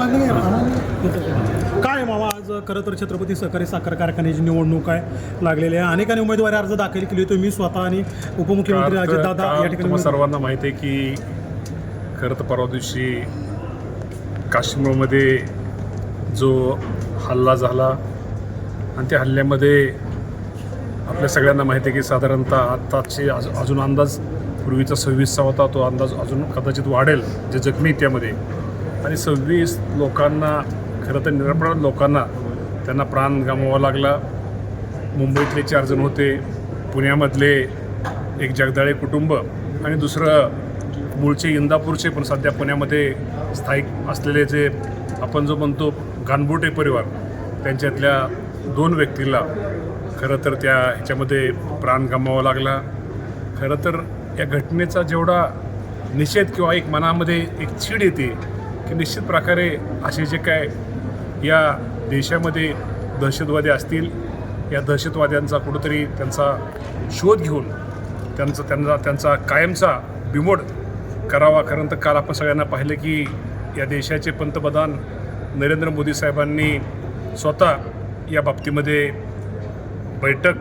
मागणी आहे काय मामा आज खरं तर छत्रपती सहकारी साखर कारखान्याची निवडणूक आहे लागलेली आहे. अनेकांनी उमेदवारी अर्ज दाखल केली होती. मी स्वतः आणि उपमुख्यमंत्री काल- अजितदादा या ठिकाणी तुम्हा सर्वांना माहिती आहे की खरं तर परवा दिवशी काश्मीरमध्ये जो हल्ला झाला आणि त्या हल्ल्यामध्ये आपल्या सगळ्यांना माहिती आहे की साधारणतः आत्ताचे अज अजून अंदाज पूर्वीचा सव्वीसचा होता तो अंदाज अजून कदाचित वाढेल जे जखमी त्यामध्ये आणि सव्वीस लोकांना खरं तर निरपराध लोकांना त्यांना प्राण गमवावा लागला. मुंबईतले चार जण होते पुण्यामधले एक जगदाळे कुटुंब आणि दुसरं मूळचे इंदापूरचे पण सध्या पुण्यामध्ये स्थायिक असलेले जे आपण जो म्हणतो गानबोटे परिवार त्यांच्यातल्या दोन व्यक्तीला खरं तर त्या ह्याच्यामध्ये प्राण गमावा लागला. खरं तर या घटनेचा जेवढा निषेध किंवा एक मनामध्ये एक चीड येते की निश्चित प्रकारे असे जे काय या देशामध्ये दहशतवादी असतील या दहशतवाद्यांचा कुठंतरी त्यांचा शोध घेऊन त्यांचा त्यांचा त्यांचा कायमचा बिमोड करावा. कारण तर काल आपण सगळ्यांना पाहिलं की या देशाचे पंतप्रधान नरेंद्र मोदी साहेबांनी स्वतः या बाबतीमध्ये बैठक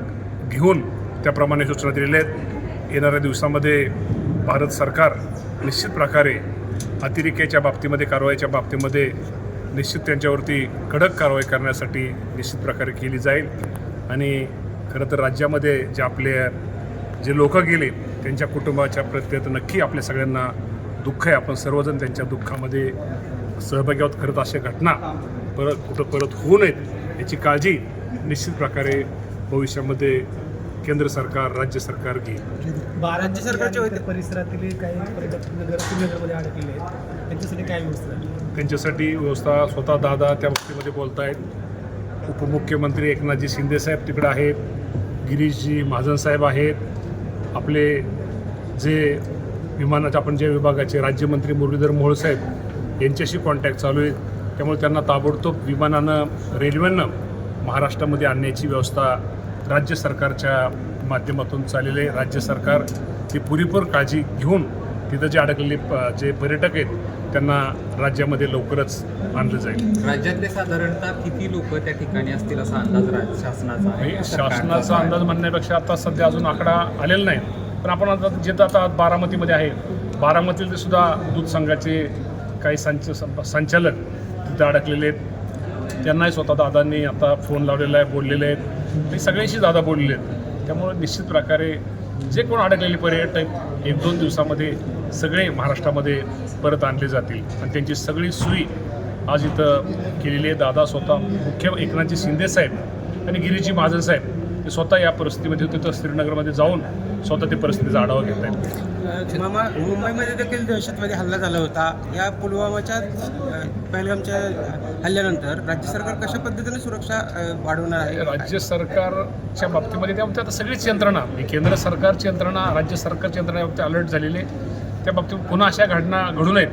घेऊन त्याप्रमाणे सूचना दिलेल्या आहेत. येणाऱ्या दिवसामध्ये भारत सरकार निश्चित प्रकारे अतिरेक्याच्या बाबतीमध्ये कारवाईच्या बाबतीमध्ये निश्चित त्यांच्यावरती कडक कारवाई करण्यासाठी निश्चित प्रकारे केली जाईल. आणि खरं तर राज्यामध्ये जे आपले जे लोक गेले त्यांच्या कुटुंबाच्या प्रत्येक नक्की आपल्या सगळ्यांना दुःख आहे. आपण सर्वजण त्यांच्या दुःखामध्ये सहभागी आहोत. खरं तर अशा घटना परत कुठं परत होऊ नयेत याची काळजी निश्चित प्रकारे भविष्यामध्ये केंद्र सरकार राज्य सरकार घेईल राज्य सरकारच्या वतीने परिसरातील काही पर्यटक नगर नगरमध्ये अडकलेले आहेत. त्यांच्यासाठी काय व्यवस्था आहे? त्यांच्यासाठी व्यवस्था स्वतः दादा त्या बाबतीमध्ये बोलत आहेत उपमुख्यमंत्री एकनाथजी शिंदेसाहेब तिकडे आहेत. गिरीशजी महाजन साहेब आहेत. आपले जे विमानाच्या आपण जे विभागाचे राज्यमंत्री मुरलीधर मोहोळ साहेब यांच्याशी कॉन्टॅक्ट चालू आहे त्यामुळे त्यांना ताबडतोब विमानानं रेल्वेनं महाराष्ट्रामध्ये आणण्याची व्यवस्था राज्य सरकारच्या माध्यमातून चाललेली राज्य सरकार ती पुरेपूर काळजी घेऊन तिथं जे अडकलेले प- जे पर्यटक आहेत त्यांना राज्यामध्ये लवकरच आणलं जाईल. राज्यातले साधारणतः किती लोक त्या ठिकाणी असतील असा अंदाज राज्य शासनाचा आहे? शासनाचा अंदाज म्हणण्यापेक्षा आता सध्या अजून आकडा आलेला नाही. पण आपण आता जिथं आता बारामतीमध्ये आहे बारामतीतले सुद्धा दूध संघाचे काही संच संचालक तिथं अडकलेले आहेत. त्यांनाही स्वतः दादांनी आता फोन लावलेला आहे बोललेले आहेत. ते सगळ्यांशी दादा बोललेले आहेत. त्यामुळे निश्चित प्रकारे जे कोण अडकलेले पर्यटक एक दोन दिवसामध्ये सगळे महाराष्ट्रामध्ये परत आणले जातील. आणि त्यांची सगळी सुई आज इथं केलेली आहे. दादा स्वतः मुख्य एकनाथजी शिंदे साहेब आणि गिरीजी महाजन साहेब ते स्वतः या परिस्थितीमध्ये होते. तर श्रीनगरमध्ये जाऊन स्वतः ते परिस्थितीचा आढावा घेत आहेत. मामा मुंबईमध्ये देखील दहशतवादी हल्ला झाला होता. या पुलवामाच्या पहलगामच्या हल्ल्यानंतर राज्य सरकार कशा पद्धतीने सुरक्षा वाढवणार आहे? राज्य सरकारच्या बाबतीमध्ये त्याबाबतीत आता सगळीच यंत्रणा ही केंद्र सरकारची यंत्रणा राज्य सरकारची यंत्रणा अलर्ट झालेली आहे. त्या बाबतीत पुन्हा अशा घटना घडू नयेत.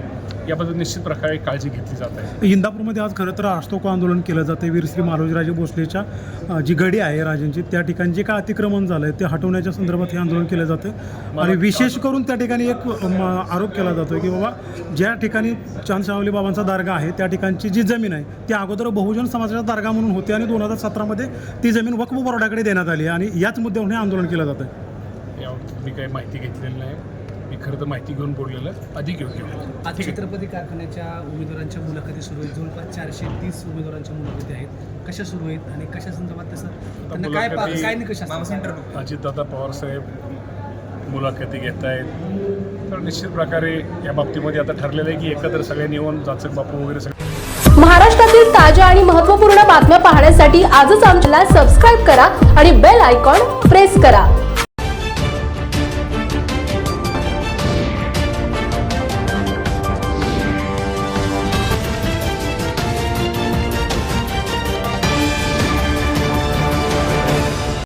याबद्दल निश्चित प्रकारे काळजी घेतली जात आहे. इंदापूरमध्ये आज खरं तर राष्ट्रोको आंदोलन केलं जातं वीरश्री मालोजीराजे भोसलेच्या जी गडी आहे राजांची त्या ठिकाणी जे काय अतिक्रमण झालं आहे ते हटवण्याच्या संदर्भात हे आंदोलन केलं जातं आणि विशेष करून त्या ठिकाणी एक आरोप केला जातो की बाबा ज्या ठिकाणी चांदशावली बाबांचा दारगा आहे त्या ठिकाणची जी जमीन आहे ती अगोदर बहुजन समाजाचा दारगा म्हणून होती आणि दोन हजार सतरामध्ये ती जमीन वक्फ बोर्डाकडे देण्यात आली आणि याच मुद्द्यावरून हे आंदोलन केलं जातं याबाबतीत मी काही माहिती घेतलेली नाही. मी खरं तर माहिती घेऊन बोललेलं. अधिक योग्य होईल. आज छत्रपती कारखान्याच्या उमेदवारांच्या मुलाखती सुरू आहेत. जवळपास चारशे तीस उमेदवारांच्या मुलाखती आहेत. कशा सुरू आहेत आणि कशा संदर्भात तसं त्यांना काय काय निकष असतात? अजितदादा पवार साहेब मुलाखती घेत आहेत. तर निश्चित प्रकारे या बाबतीमध्ये आता ठरलेलं आहे की एकत्र सगळ्यांनी येऊन जाचक बापू वगैरे सगळे महाराष्ट्रातील ताज्या आणि महत्त्वपूर्ण बातम्या पाहण्यासाठी आजच आमच्याला सबस्क्राईब करा आणि बेल आयकॉन प्रेस करा.